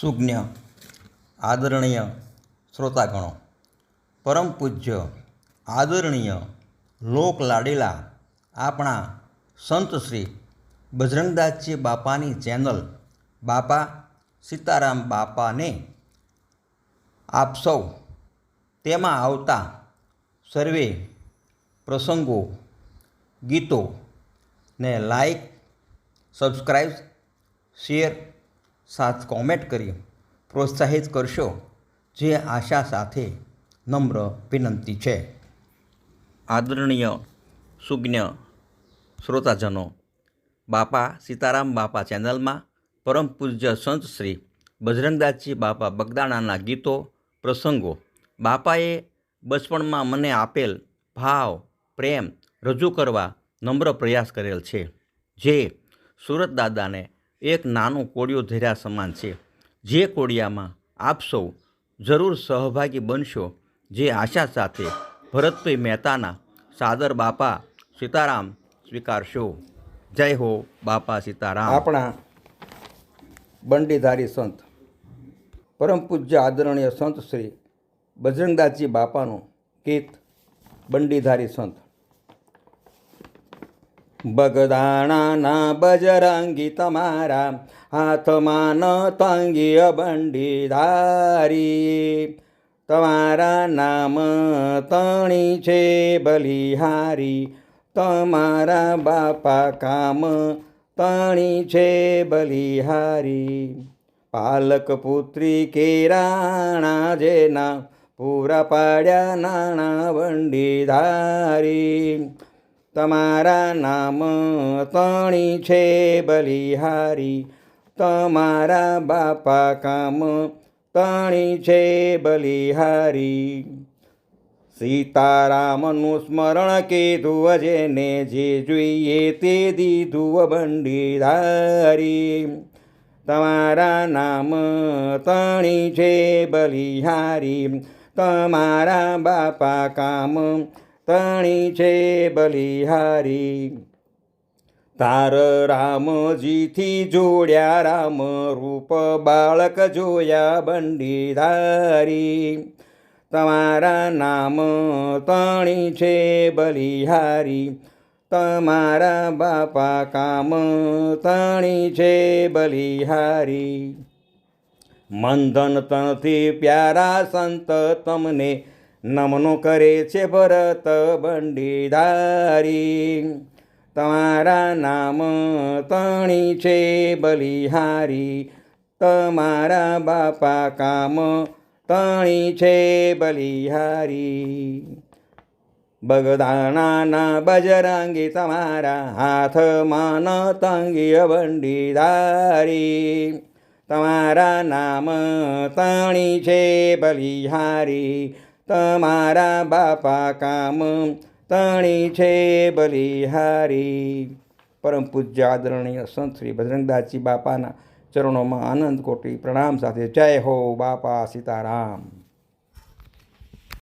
સુજ્ઞ આદરણીય શ્રોતાગણો, પરમ પૂજ્ય, આદરણીય લોક લાડેલા આપણા સંત શ્રી બજરંગદાસજી બાપાની ચેનલ બાપા સીતારામ બાપાને આપ સૌ તેમાં આવતા સર્વે પ્રસંગો, ગીતો ને લાઈક, સબસ્ક્રાઈબ, શેર સાથ કોમેન્ટ કરી પ્રોત્સાહિત કરશો, જે આશા સાથે નમ્ર વિનંતી છે. આદરણીય સુજ્ઞ શ્રોતાજનો, બાપા સીતારામ બાપા ચેનલમાં પરમ પૂજ્ય સંત શ્રી બજરંગદાસજી બાપા બગદાણાના ગીતો, પ્રસંગો. બાપાએ બચપણમાં મને આપેલ ભાવ, પ્રેમ રજૂ કરવા નમ્ર પ્રયાસ કરેલ છે. જે સુરત દાદાને એક નાનું કોડિયું ધર્યા સમાન છે. જે કોડિયામાં આપ સૌ જરૂર સહભાગી બનશો. જે આશા સાથે ભરતભાઈ મહેતાના સાદર બાપા સીતારામ સ્વીકારશો. જય હો બાપા સીતારામ. આપણા બંડીધારી સંત, પરમ પૂજ્ય આદરણીય સંત શ્રી બજરંગદાસજી બાપાનું ગીત, બંડીધારી સંત. બગદાણાના બજરંગી તમારા હાથમાં ન તંગી બંડીધારી તમારા નામ તણી છે બલિહારી. તમારા બાપા કામ તણી છે બલિહારી. પાલક પુત્રી કેરાણા જેના પૂરા પાડ્યા નાણા બંડીધારી તમારા નામ તણી છે બલિહારી. તમારા બાપા કામ તણી છે બલિહારી. સીતારામનું સ્મરણ કીધું જેને જે જોઈએ તે દીધું બંડીધારી તમારા નામ તણી છે બલિહારી. તમારા બાપા કામ તણી છે બલિહારી. તાર રામજીથી જોડ્યા રામ રૂપ બાળક જોયા બંડીધારી. તમારા નામ તણી છે બલિહારી. તમારા બાપા કામ તણી છે બલિહારી. મંધન તણથી પ્યારા સંત તમને નમનો કરે છે ભરત બંડીધારી તમારા નામ તણી છે બલિહારી. તમારા બાપા કામ તણી છે બલિહારી. બગદાણાના બજરંગી તમારા હાથમાં ન તંગી બંડીધારી તમારા નામ તણી છે બલિહારી. તમારા બાપા કામ તણી છે બલિહારી. પરમ પૂજ્ય આદરણીય સંત શ્રી બજરંગદાસજી બાપાના ચરણોમાં આનંદ કોટી પ્રણામ સાથે જય હો બાપા સીતારામ.